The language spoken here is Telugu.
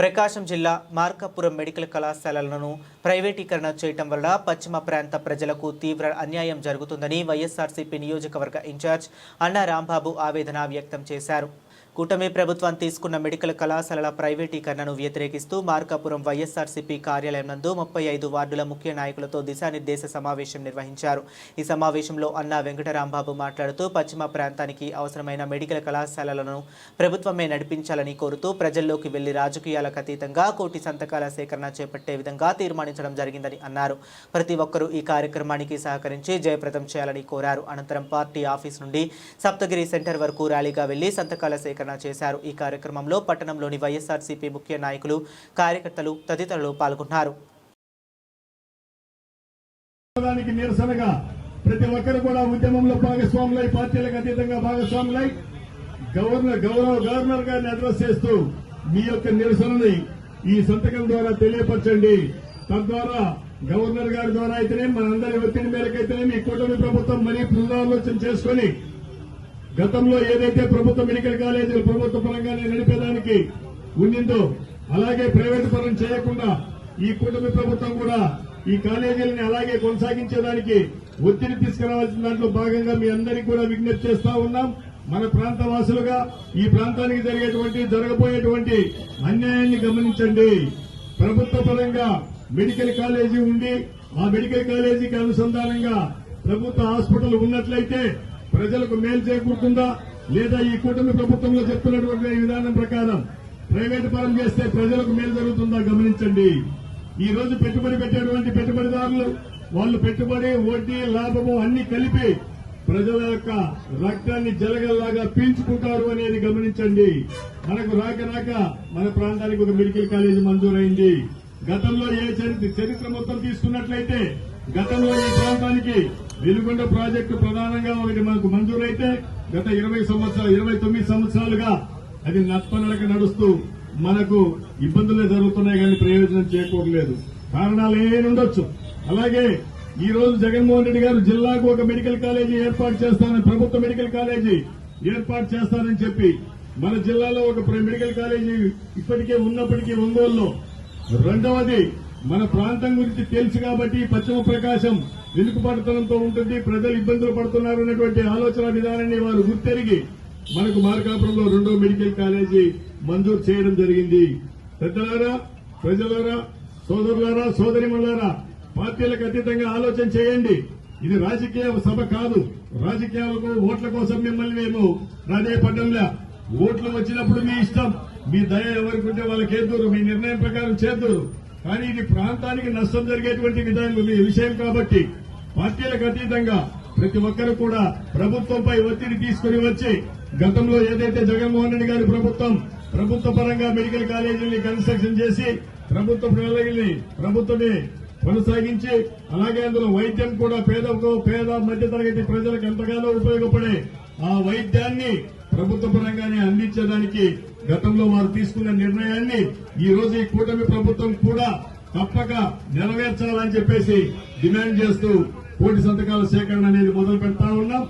ప్రకాశం జిల్లా మార్కాపురం మెడికల్ కళాశాలలను ప్రైవేటీకరణ చేయటం వల్ల పశ్చిమ ప్రాంత ప్రజలకు తీవ్ర అన్యాయం జరుగుతుందని వైఎస్ఆర్సీపీ నియోజకవర్గ ఇన్ఛార్జ్ అన్నా రాంబాబు ఆవేదన వ్యక్తం చేశారు. కూటమి ప్రభుత్వం తీసుకున్న మెడికల్ కళాశాలల ప్రైవేటీకరణను వ్యతిరేకిస్తూ మార్కాపురం వైఎస్ఆర్సీపీ కార్యాలయం నందు ముప్పై ఐదు వార్డుల ముఖ్య నాయకులతో దిశానిర్దేశ సమావేశం నిర్వహించారు. ఈ సమావేశంలో అన్నా వెంకటరాంబాబు మాట్లాడుతూ పశ్చిమ ప్రాంతానికి అవసరమైన మెడికల్ కళాశాలలను ప్రభుత్వమే నడిపించాలని కోరుతూ ప్రజల్లోకి వెళ్ళి రాజకీయాలకు అతీతంగా కోటి సంతకాల సేకరణ చేపట్టే విధంగా తీర్మానించడం జరిగిందని అన్నారు. ప్రతి ఒక్కరూ ఈ కార్యక్రమానికి సహకరించి జయప్రదం చేయాలని కోరారు. అనంతరం పార్టీ ఆఫీస్ నుండి సప్తగిరి సెంటర్ వరకు ర్యాలీగా వెళ్ళి సంతకాల సేకరణ చేశారు. ఈ కార్యక్రమంలో పట్టణంలోని వైఎస్ఆర్సీపీ ముఖ్య నాయకులు కార్యకర్తలు తదితరులు పాల్గొన్నారు. నిరసనగా ప్రతి ఒక్కరు కూడా ఉద్యమంలో భాగస్వాములై పార్టీలకు అతీతంగా భాగస్వాములై గవర్నర్ గౌరవ గవర్నర్ గారిని అడ్రస్ చేస్తూ మీ యొక్క నిరసనని ఈ సంతకం ద్వారా తెలియపరచండి. తద్వారా గవర్నర్ గారి ద్వారా అయితేనే మనందరి ఒత్తిడి మేరకైతేనే మీ కూటమి ప్రభుత్వం మరీ పునరాలోచన చేసుకుని గతంలో ఏదైతే ప్రభుత్వ మెడికల్ కాలేజీలు ప్రభుత్వ పరంగానే నడిపేదానికి ఉండిందో అలాగే ప్రైవేటు పరం చేయకుండా ఈ కూటమి ప్రభుత్వం కూడా ఈ కాలేజీలని అలాగే కొనసాగించేదానికి ఒత్తిడి తీసుకురావాల్సిన దాంట్లో భాగంగా మీ అందరికీ కూడా విజ్ఞప్తి చేస్తా ఉన్నాం. మన ప్రాంత వాసులుగా ఈ ప్రాంతానికి జరిగేటువంటి జరగబోయేటువంటి అన్యాయాన్ని గమనించండి. ప్రభుత్వ పరంగా మెడికల్ కాలేజీ ఉండి ఆ మెడికల్ కాలేజీకి అనుసంధానంగా ప్రభుత్వ హాస్పిటల్ ఉన్నట్లయితే ప్రజలకు మేలు చేకూరుతుందా లేదా ఈ కూటమి ప్రభుత్వంలో చెప్తున్నటువంటి విధానం ప్రకారం ప్రైవేట్ పరం చేస్తే ప్రజలకు మేలు జరుగుతుందా గమనించండి. ఈ రోజు పెట్టుబడి పెట్టేటువంటి పెట్టుబడిదారులు వాళ్ళు పెట్టుబడి వడ్డీ లాభము అన్ని కలిపి ప్రజల యొక్క రక్తాన్ని జలగల్లాగా పీల్చుకుంటారు అనేది గమనించండి. మనకు రాక రాక మన ప్రాంతానికి ఒక మెడికల్ కాలేజీ మంజూరైంది. గతంలో ఏ చరిత్ర చరిత్ర మొత్తం తీసుకున్నట్లయితే గతంలో ఈ ప్రాంతానికి వెలుగొండ ప్రాజెక్టు ప్రధానంగా ఒకటి మనకు మంజూరైతే గత ఇరవై సంవత్సరాలు ఇరవై తొమ్మిది సంవత్సరాలుగా అది నత్పనడక నడుస్తూ మనకు ఇబ్బందులే జరుగుతున్నాయి కానీ ప్రయోజనం చేకూరలేదు. కారణాలు ఏమైనా ఉండొచ్చు. అలాగే ఈ రోజు జగన్మోహన్ రెడ్డి గారు జిల్లాకు ఒక మెడికల్ కాలేజీ ఏర్పాటు చేస్తానని ప్రభుత్వ మెడికల్ కాలేజీ ఏర్పాటు చేస్తానని చెప్పి మన జిల్లాలో ఒక ప్ర- మెడికల్ కాలేజీ ఇప్పటికే ఉన్నప్పటికీ ఒంగోలులో రెండవది మన ప్రాంతం గురించి తెలుసు కాబట్టి పశ్చిమ ప్రకాశం వెనుకబడతనంతో ఉంటుంది ప్రజలు ఇబ్బందులు పడుతున్నారు అన్నటువంటి ఆలోచన విధానాన్ని వారు గుర్తెరిగి మనకు మార్కాపురంలో రెండో మెడికల్ కాలేజీ మంజూరు చేయడం జరిగింది. పెద్దలారా ప్రజలారా సోదరులారా సోదరిమల్లారా పార్టీలకు అతీతంగా ఆలోచన చేయండి. ఇది రాజకీయ సభ కాదు. రాజకీయాలకు ఓట్ల కోసం మిమ్మల్ని మేము ప్రాధాయపడ్డంలా ఓట్లు వచ్చినప్పుడు మీ ఇష్టం మీ దయ ఎవరికి ఉంటే వాళ్ళకి ఏద్దూరు మీ నిర్ణయం ప్రకారం చేద్దరు. కానీ ఇది ప్రాంతానికి నష్టం జరిగేటువంటి విధానం మీ విషయం కాబట్టి పార్టీలకు అతీతంగా ప్రతి ఒక్కరు కూడా ప్రభుత్వంపై ఒత్తిడి తీసుకుని వచ్చి గతంలో ఏదైతే జగన్మోహన్ రెడ్డి గారి ప్రభుత్వం ప్రభుత్వ పరంగా మెడికల్ కాలేజీని కన్స్ట్రక్షన్ చేసి ప్రభుత్వ కాలేజీని ప్రభుత్వమే కొనసాగించి అలాగే అందులో వైద్యం కూడా పేదకు పేద మధ్యతరగతి ప్రజలకు ఎంతగానో ఉపయోగపడే ఆ వైద్యాన్ని ప్రభుత్వ పరంగానే అందించడానికి గతంలో వారు తీసుకున్న నిర్ణయాన్ని ఈ రోజు ఈ కూటమి ప్రభుత్వం కూడా తప్పక నెరవేర్చాలని చెప్పేసి డిమాండ్ చేస్తూ కోటి సంతకాల సేకరణ అనేది మొదలు పెడతా ఉన్నాం.